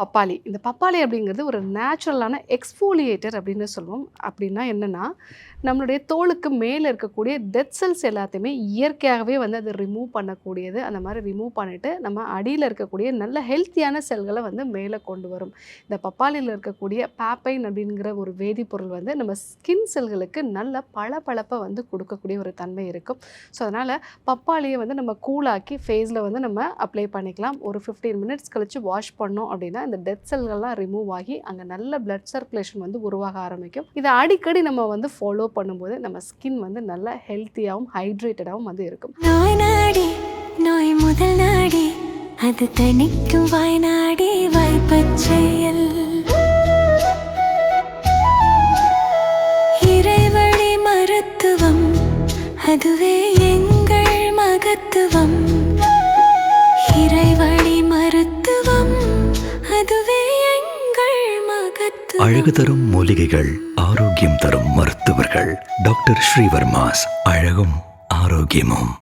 பப்பாளி. இந்த பப்பாளி அப்படிங்கிறது ஒரு நேச்சுரலான எக்ஸ்ஃபோலியேட்டர் அப்படின்னு சொல்லுவோம். அப்படின்னா என்னென்னா நம்மளுடைய தோலுக்கு மேலே இருக்கக்கூடிய டெத் செல்ஸ் எல்லாத்தையுமே இயற்கையாகவே வந்து அதை ரிமூவ் பண்ணக்கூடியது. அந்த மாதிரி ரிமூவ் பண்ணிவிட்டு நம்ம அடியில் இருக்கக்கூடிய நல்ல ஹெல்த்தியான செல்களை வந்து மேலே கொண்டு வரும். இந்த பப்பாளியில் இருக்கக்கூடிய பேப்பைன் அப்படிங்கிற ஒரு வேதிப்பொருள் வந்து நம்ம ஸ்கின் செல்களுக்கு நல்ல பளபளப்பை வந்து கொடுக்கக்கூடிய ஒரு தன்மை இருக்கும். ஸோ அதனால் பப்பாளியை வந்து நம்ம கூலாக்கி ஃபேஸில் வந்து நம்ம அப்ளை பண்ணிக்கலாம். ஒரு ஃபிஃப்டீன் மினிட்ஸ் கழித்து வாஷ் பண்ணோம் அப்படின்னா இந்த டெத் செல்கள்லாம் ரிமூவ் ஆகி அங்கே நல்ல பிளட் சர்க்குலேஷன் வந்து உருவாக ஆரம்பிக்கும். இதை அடிக்கடி நம்ம வந்து ஃபாலோ பண்ணும்போது நம்ம ஸ்கின் வந்து நல்ல ஹெல்த்தியாகவும் ஹைட்ரேட்டடாகவும் வந்து இருக்கும். நோய் நாடி நோய் முதல் நாடி அது தணிக்கும் வாய்நாடி வாய்ப்பச் செயல். இறைவழி மருத்துவம் அதுவே எங்க அழகு தரும் மூலிகைகள் ஆரோக்கியம் தரும் மருத்துவர்கள். டாக்டர் ஸ்ரீவர்மாஸ் அழகும் ஆரோக்கியமும்.